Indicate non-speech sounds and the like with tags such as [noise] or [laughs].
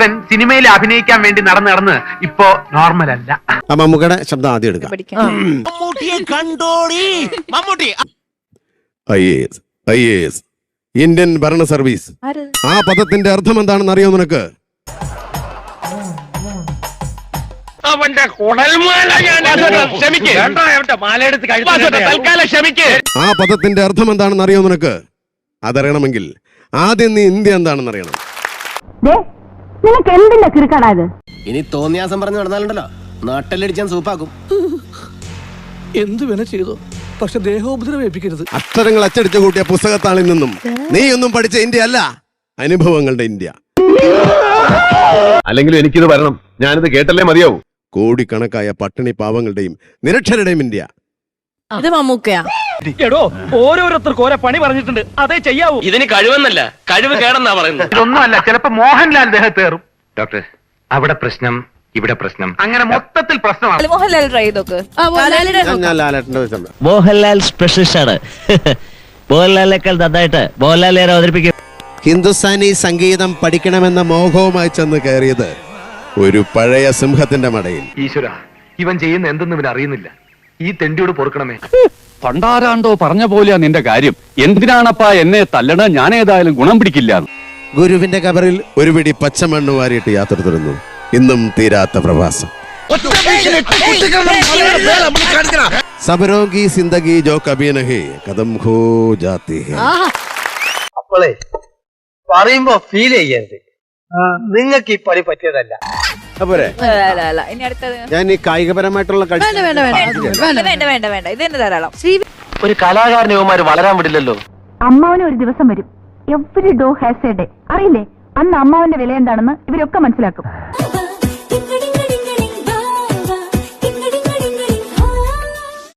ഇവൻ സിനിമയിൽ അഭിനയിക്കാൻ വേണ്ടി നടന്ന് നടന്ന് ഇപ്പോ നോർമൽ അല്ല. ആ മമ്മൂക്കയുടെ ശബ്ദം ആദ്യം എടുക്കാം. I A S I A S Indian ഭരണ സർവീസ്. ആ പദത്തിന്റെ അർത്ഥം എന്താണെന്ന് അറിയോ നിനക്ക്? അവന്റെ കുടൽമാല ഞാൻ ക്ഷമിക്ക്. തൽക്കാലം ക്ഷമിക്ക്. ആ പദത്തിന്റെ അർത്ഥം എന്താണെന്ന് അറിയോ നിനക്ക്? അതറിയണമെങ്കിൽ ആദ്യം നീ ഇന്ത്യ എന്താണെന്ന് അറിയണം. നിനക്ക് എന്തിന്റെ കിറുക്കാടാ ഇത്? ഇനി തോന്നിയാസം പറഞ്ഞു നടന്നാലുണ്ടല്ലോ. നാട്ടിലടിച്ചാൻ സൂപ്പാക്കും. എന്തു വേണ ചെയ്തു? പക്ഷെ ദേഹോപദ്രവം ഏൽപ്പിക്കരുത്. അക്ഷരങ്ങൾ അച്ചടിച്ചു കൂട്ടിയ പുസ്തകത്താളിൽ നിന്നും. നീ ഒന്നും പഠിച്ച ഇന്ത്യ അല്ല അനുഭവങ്ങളുടെ ഇന്ത്യ. അല്ലെങ്കിലും എനിക്കിത് വരണം. ഞാനിത് കേട്ടല്ലേ മതിയാവൂ. കോടിക്കണക്കായ പട്ടിണി പാവങ്ങളുടെയും നിരക്ഷരുടെയും ഇന്ത്യ. ഇത് മമ്മൂക്കയാ. എടോ ഓരോരുത്തർക്ക് ഓരോ പണി പറഞ്ഞിട്ടുണ്ട്. അതേ ചെയ്യാവൂ. ഇതിന് കഴിവെന്നല്ല കഴിവ് കേടെന്നാ പറയുന്നത്. ഇതൊന്നുമല്ല ചിലപ്പോ മോഹൻലാൽ ദേഹത്തേറും ഡോക്ടർ അവിടെ പ്രശ്നം ഇവിടെ പ്രശ്നം. അങ്ങനെ മൊത്തത്തിൽ പ്രശ്നമാണ്. മോഹൻലാൽ ട്രൈ നോക്ക്. മോഹൻലാൽ സ്പെഷ്യലിസ്റ്റ് ആണ്. [laughs] മോഹൻലാലിനേക്കാൾ നന്നായിട്ട് മോഹൻലാലിനെ അവതരിപ്പിക്കും. ഹിന്ദുസ്ഥാനി സംഗീതം പഠിക്കണമെന്ന മോഹവുമായി ചെന്ന് കയറിയത് ഒരു പഴയ സിംഹത്തിന്റെ മടയിൽ. ഈശ്വര ഇവൻ ചെയ്യുന്ന എന്തെന്ന് ഇവൻ അറിയുന്നില്ല. ഈ തെണ്ടിയോട് പൊറുക്കണമേ. [laughs] പണ്ടാരാണ്ടോ പറഞ്ഞ പോലെയാ നിന്റെ കാര്യം. എന്തിനാണപ്പാ എന്നെ തല്ലണ? ഞാൻ ഏതായാലും ഗുണം പിടിക്കില്ല. ഗുരുവിന്റെ കബറിൽ ഒരു പിടി പച്ചമണ്ണ് വാരിയിട്ട് യാത്ര തുടരുന്നു. ഇന്നും തീരാത്ത പ്രവാസം. സബരോഗി സിന്ദഗി ജോ കബി നഹി കദം ഖോ ജാതി അപ്പോളേ പറയുമ്പോ ഫീൽ ചെയ്യരുത്. നിങ്ങൾക്ക് ഈ പണി പറ്റിയതല്ല. അപ്പോരെ അല്ല, അല്ല. ഇനി അടുത്തത്? ഞാൻ ഈ കായികപരമായിട്ടുള്ള വേണ്ട വേണ്ട വേണ്ട. വേണ്ട വേണ്ട വേണ്ട വേണ്ട. ഇത് തന്നെ ധാരാളം. ശ്രീ ഒരു കലാകാരൻ ഇവന്മാര് വളരാൻ വിടില്ലല്ലോ. അമ്മാവന് ഒരു ദിവസം വരും. Every dog has a day. അറിയില്ലേ? അന്ന് അമ്മാവന്റെ വില എന്താണെന്ന് ഇവരൊക്കെ മനസ്സിലാക്കും.